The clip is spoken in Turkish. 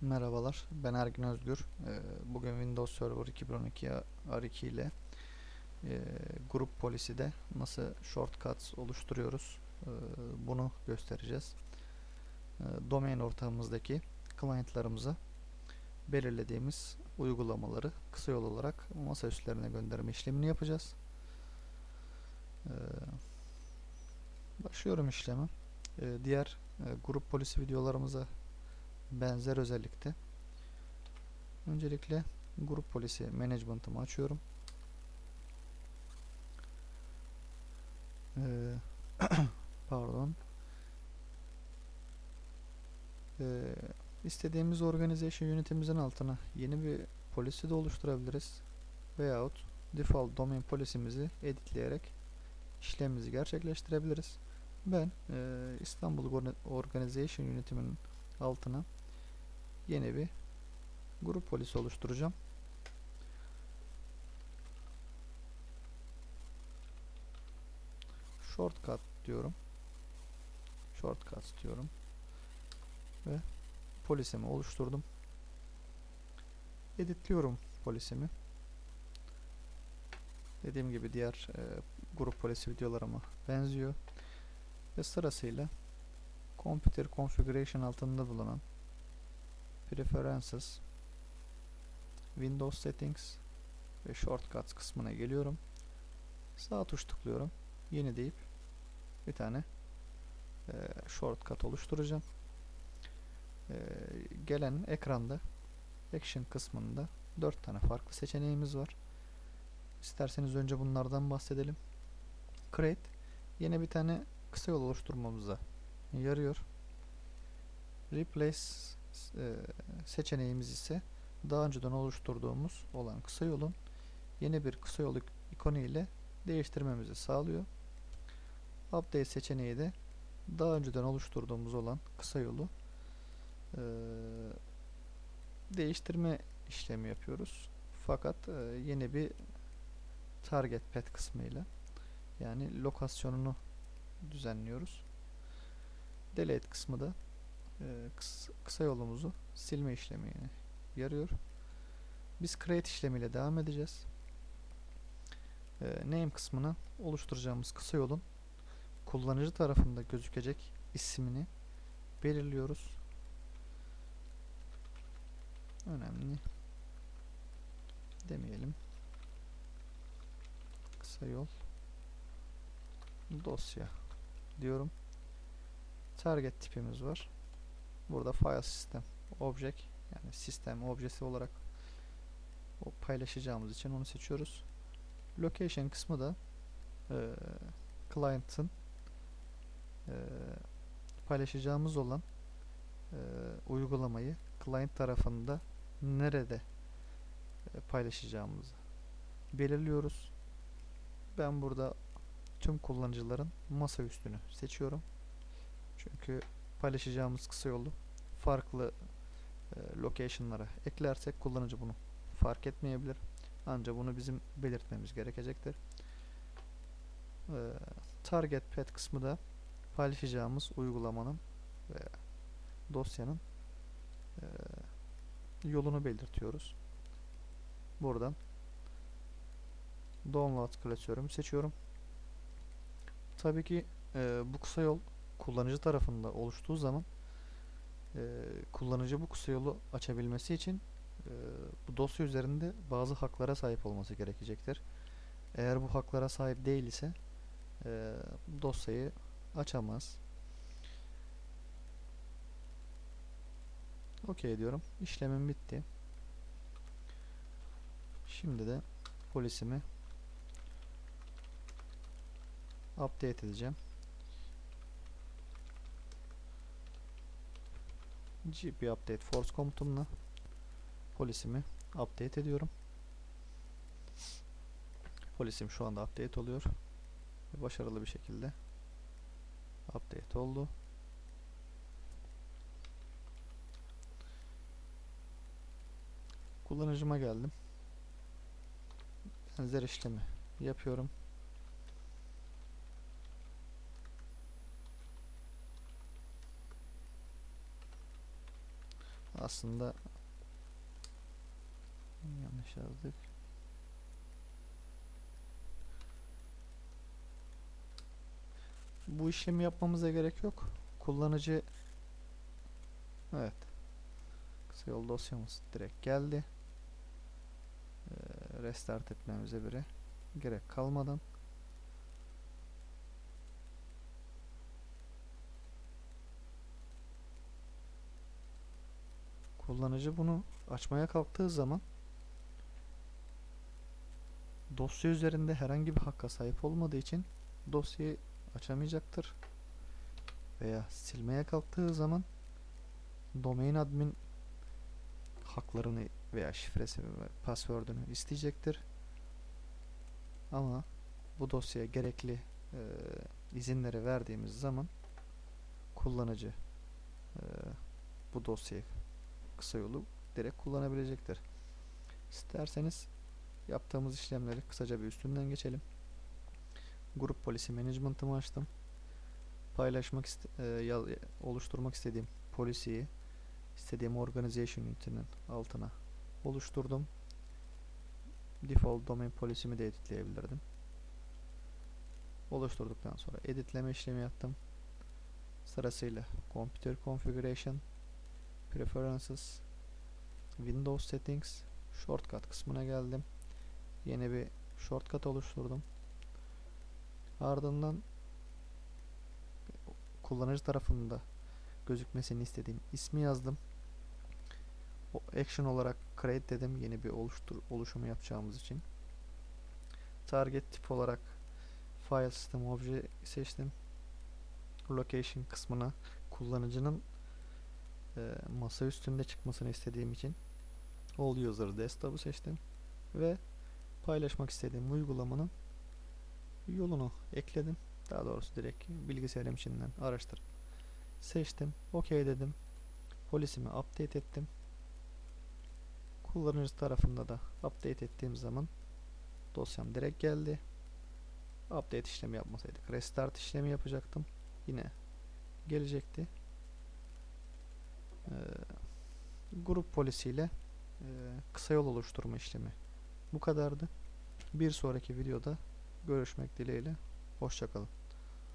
Merhabalar, ben Ergin Özgür. Ee, Bugün Windows Server 2012 R2 ile e, grup poliside nasıl shortcuts oluşturuyoruz e, bunu göstereceğiz. Domain ortağımızdaki clientlarımıza belirlediğimiz uygulamaları kısa yol olarak masa üstlerine gönderme işlemini yapacağız. Başlıyorum işlemi. Diğer e, grup polisi videolarımıza benzer özellikte. Öncelikle grup polisi management'ımı açıyorum. Ee, pardon. Ee, istediğimiz organization unitimizin altına yeni bir polisi de oluşturabiliriz. Veyahut default domain polisimizi editleyerek işlemimizi gerçekleştirebiliriz. Ben e, İstanbul Orga- Organization Unitimin altına yeni bir grup polisi oluşturacağım. Shortcut diyorum. Shortcut diyorum. Ve polisimi oluşturdum. Editliyorum polisimi. Dediğim gibi diğer e, grup polisi videolarıma benziyor. Ve sırasıyla Computer Configuration altında bulunan Preferences, Windows Settings ve Shortcuts kısmına geliyorum. Sağ tuş tıklıyorum. Yeni deyip bir tane e, shortcut oluşturacağım. E, gelen ekranda Action kısmında 4 tane farklı seçeneğimiz var. İsterseniz önce bunlardan bahsedelim. Create yine bir tane kısa yol oluşturmamıza yarıyor. Replace seçeneğimiz ise daha önceden oluşturduğumuz olan kısa yolun yeni bir kısa yol ik- ikonu ile değiştirmemizi sağlıyor. Update seçeneği de daha önceden oluşturduğumuz olan kısa yolu e, değiştirme işlemi yapıyoruz. Fakat e, yeni bir target path kısmıyla yani lokasyonunu düzenliyoruz. Delete kısmı da e, kıs- kısa yolumuzu silme işlemine yarıyor. Biz create işlemiyle devam edeceğiz. E, name kısmına oluşturacağımız kısa yolun kullanıcı tarafında gözükecek ismini belirliyoruz. Önemli demeyelim. Kısa yol dosya diyorum. Target tipimiz var. Burada file system object yani sistem objesi olarak o paylaşacağımız için onu seçiyoruz. Location kısmı da eee client'ın eee, paylaşacağımız olan eee, uygulamayı client tarafında nerede eee, paylaşacağımızı belirliyoruz. Ben burada tüm kullanıcıların masa üstünü seçiyorum. Çünkü paylaşacağımız kısa yolu farklı e, location'lara eklersek kullanıcı bunu fark etmeyebilir. Ancak bunu bizim belirtmemiz gerekecektir. E, target path kısmı da paylaşacağımız uygulamanın ve dosyanın e, yolunu belirtiyoruz. Buradan download klasörümü seçiyorum. Tabii ki e, bu kısa yol kullanıcı tarafında oluştuğu zaman e, kullanıcı bu kısa yolu açabilmesi için e, bu dosya üzerinde bazı haklara sahip olması gerekecektir. Eğer bu haklara sahip değil ise e, dosyayı açamaz. Okey diyorum. İşlemim bitti. Şimdi de polisimi update edeceğim. Gp update force komutumla polisimi update ediyorum. Polisim şu anda update oluyor. Başarılı bir şekilde update oldu. Kullanıcıma geldim. Benzer işlemi yapıyorum. Aslında yanlış yazdık. Bu işlemi yapmamıza gerek yok. Kullanıcı Evet. Kısa yol dosyamız direkt geldi. Ee, restart etmemize bile gerek kalmadan kullanıcı bunu açmaya kalktığı zaman dosya üzerinde herhangi bir hakka sahip olmadığı için dosyayı açamayacaktır. Veya silmeye kalktığı zaman domain admin haklarını veya şifresi ve password'ünü isteyecektir. Ama bu dosyaya gerekli e, izinleri verdiğimiz zaman kullanıcı e, bu dosyayı kısa yolu direkt kullanabilecektir. İsterseniz yaptığımız işlemleri kısaca bir üstünden geçelim. Grup polisi management'ımı açtım. Paylaşmak e, oluşturmak istediğim polisiyi istediğim organization unit'inin altına oluşturdum. Default domain polisimi de editleyebilirdim. Oluşturduktan sonra editleme işlemi yaptım. Sırasıyla Computer Configuration, Preferences, Windows Settings, Shortcut kısmına geldim. Yeni bir shortcut oluşturdum. Ardından kullanıcı tarafında gözükmesini istediğim ismi yazdım. O action olarak create dedim yeni bir oluştur oluşumu yapacağımız için. Target tip olarak file system obje seçtim. Location kısmına kullanıcının masa üstünde çıkmasını istediğim için all user desktop'u seçtim ve paylaşmak istediğim uygulamanın yolunu ekledim. Daha doğrusu direkt bilgisayarım içinden araştırıp seçtim. OK dedim. Polisimi update ettim. Kullanıcı tarafında da update ettiğim zaman dosyam direkt geldi. Update işlemi yapmasaydık restart işlemi yapacaktım. Yine gelecekti. Ee, grup polisiyle e, kısa yol oluşturma işlemi bu kadardı. Bir sonraki videoda görüşmek dileğiyle. Hoşçakalın.